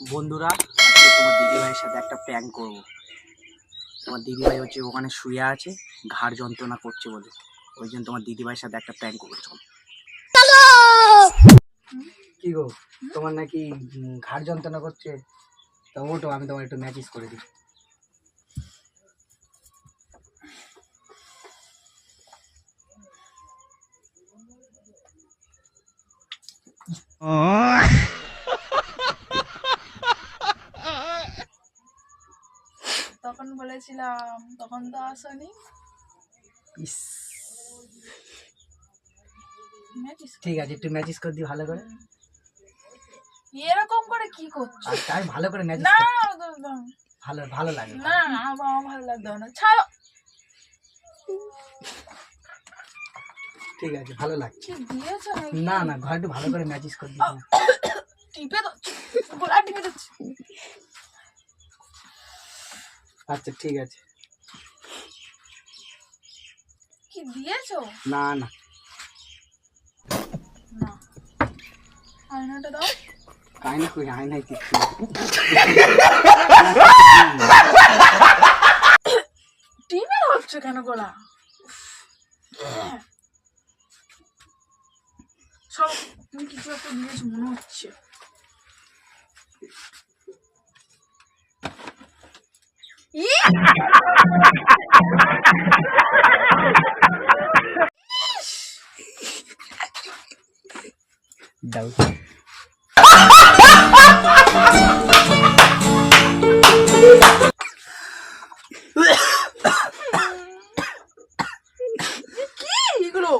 বন্ধুরা আজকে তোমার দিদিভাইয়ের সাথে একটা প্র্যাঙ্ক করব। তোমার দিদিভাই হচ্ছে ওখানে শুয়ে আছে ঘাড় যন্ত্রণা করছে বলে। ওই জন্য তোমার দিদিভাইয়ের সাথে একটা প্র্যাঙ্ক করব চল। কি গো তোমার নাকি ঘাড় যন্ত্রণা করছে? তা ওটো আমি তোমার একটু ম্যাচিস করে দিই। তখন বলেছিলাম তখন তো আসনি। ঠিক আছে একটু ম্যাচিস করে দিই ভালো করে। এরকম করে কি করছ? আর তাই ভালো করে ম্যাচিস না ভালো ভালো লাগে। না আমার ভালো লাগবে না। ছাড়ো। ঠিক আছে ভালো লাগছে। না না ঘর একটু ভালো করে ম্যাচিস করে দিই। টিপে তো গোলা টিপে দিচ্ছি আচ্ছা ঠিক আছে। কি দিয়েছ? না না। না। আয়নাটা দাও। আয়না কই? আয়নায় কিছু হচ্ছে কেন গোলা? সব তুমি কিছু একটা দিয়েছ মনে হচ্ছে। দাও কি? এগুলো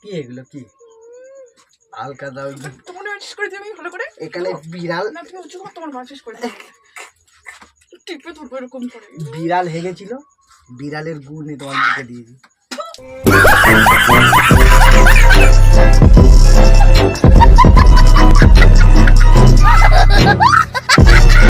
কি এগুলো কি? হালকা দাও। তোমার ম্যাচিস করে দিই আমি ভালো করে। এখানে বিড়াল। না তুমি উঁচু করো তোমার ম্যাচিস করে টিপে ধরবো এরকম করে। বিড়াল হেগেছিল বিড়ালের গু নিয়ে তোমার দিয়ে দিয়েছি